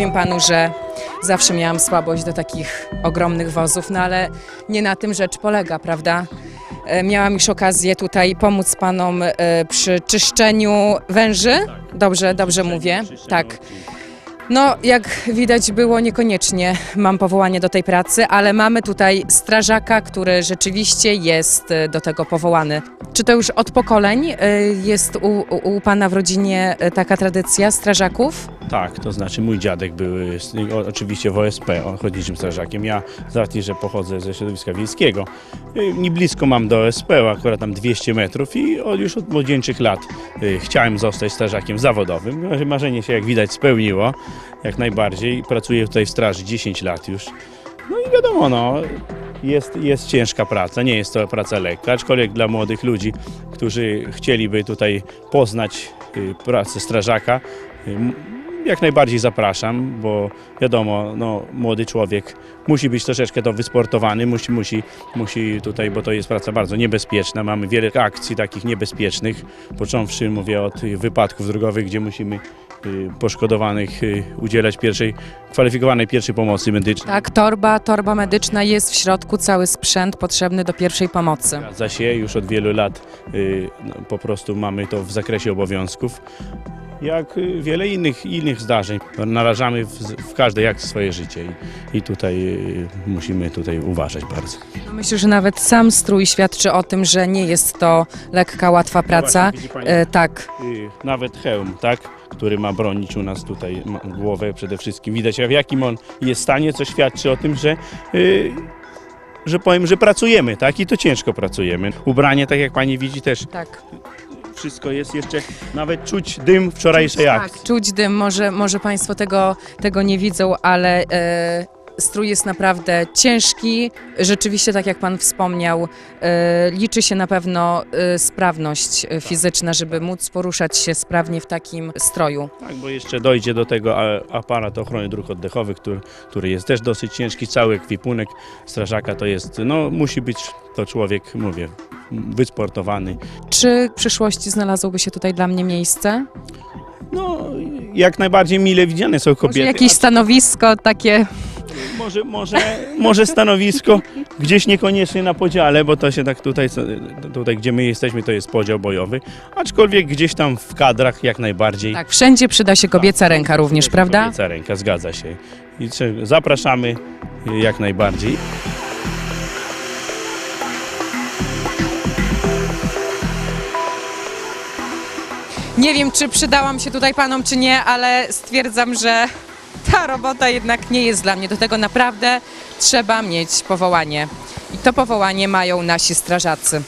powiem panu, że zawsze miałam słabość do takich ogromnych wozów, no ale nie na tym rzecz polega, prawda? E, Miałam już okazję tutaj pomóc panom e, przy czyszczeniu węży. Dobrze, dobrze mówię. Tak. No, jak widać było, niekoniecznie mam powołanie do tej pracy, ale mamy tutaj strażaka, który rzeczywiście jest e, do tego powołany. Czy to już od pokoleń jest u, u, pana w rodzinie taka tradycja strażaków? Tak, to znaczy mój dziadek był oczywiście w OSP, ochotniczym strażakiem. Ja z racji, że pochodzę ze środowiska wiejskiego, nie blisko mam do OSP, akurat tam 200 metrów i od, już od młodzieńczych lat y, chciałem zostać strażakiem zawodowym. Mar- Marzenie się jak widać spełniło, jak najbardziej. Pracuję tutaj w straży 10 lat już. No i wiadomo, no, jest, jest ciężka praca, nie jest to praca lekka, aczkolwiek dla młodych ludzi, którzy chcieliby tutaj poznać y, pracę strażaka, y, jak najbardziej zapraszam, bo wiadomo, no, młody człowiek musi być troszeczkę to wysportowany, musi, musi, musi tutaj, bo to jest praca bardzo niebezpieczna. Mamy wiele akcji takich niebezpiecznych, począwszy, mówię, od wypadków drogowych, gdzie musimy y, poszkodowanych y, udzielać pierwszej, kwalifikowanej pierwszej pomocy medycznej. Tak, torba, torba medyczna jest w środku, cały sprzęt potrzebny do pierwszej pomocy. Zgadza się, już od wielu lat y, no, po prostu mamy to w zakresie obowiązków. Jak wiele innych, innych zdarzeń. Narażamy w, w każdej akcji swoje życie i, i tutaj y, musimy tutaj uważać bardzo. No Myślę, że nawet sam strój świadczy o tym, że nie jest to lekka, łatwa praca. właśnie, widzi pani. E, tak, Y, Nawet hełm, tak, który ma bronić u nas tutaj ma głowę przede wszystkim. Widać w jakim on jest stanie, co świadczy o tym, że y, że powiem, że pracujemy, tak? I to ciężko pracujemy. Ubranie, tak jak pani widzi, też tak. Wszystko jest jeszcze, nawet czuć dym wczorajszej akcji. Tak, czuć dym. Może, może Państwo tego, tego nie widzą, ale e, strój jest naprawdę ciężki. Rzeczywiście, tak jak Pan wspomniał, e, liczy się na pewno e, sprawność e, fizyczna, żeby móc poruszać się sprawnie w takim stroju. Tak, bo jeszcze dojdzie do tego aparat ochrony dróg oddechowych, który, który jest też dosyć ciężki. Cały ekwipunek strażaka to jest, no musi być to człowiek, mówię, wysportowany. Czy w przyszłości znalazłoby się tutaj dla mnie miejsce? No, jak najbardziej mile widziane są Może kobiety. jakieś stanowisko takie może, może, może stanowisko gdzieś niekoniecznie na podziale, bo to się tak tutaj, tutaj, gdzie my jesteśmy, to jest podział bojowy, aczkolwiek gdzieś tam w kadrach jak najbardziej. Tak, wszędzie przyda się kobieca ręka również, prawda? Kobieca ręka, zgadza się. I zapraszamy jak najbardziej. Nie wiem, czy przydałam się tutaj panom, czy nie, ale stwierdzam, że ta robota jednak nie jest dla mnie. Do tego naprawdę trzeba mieć powołanie. I to powołanie mają nasi strażacy.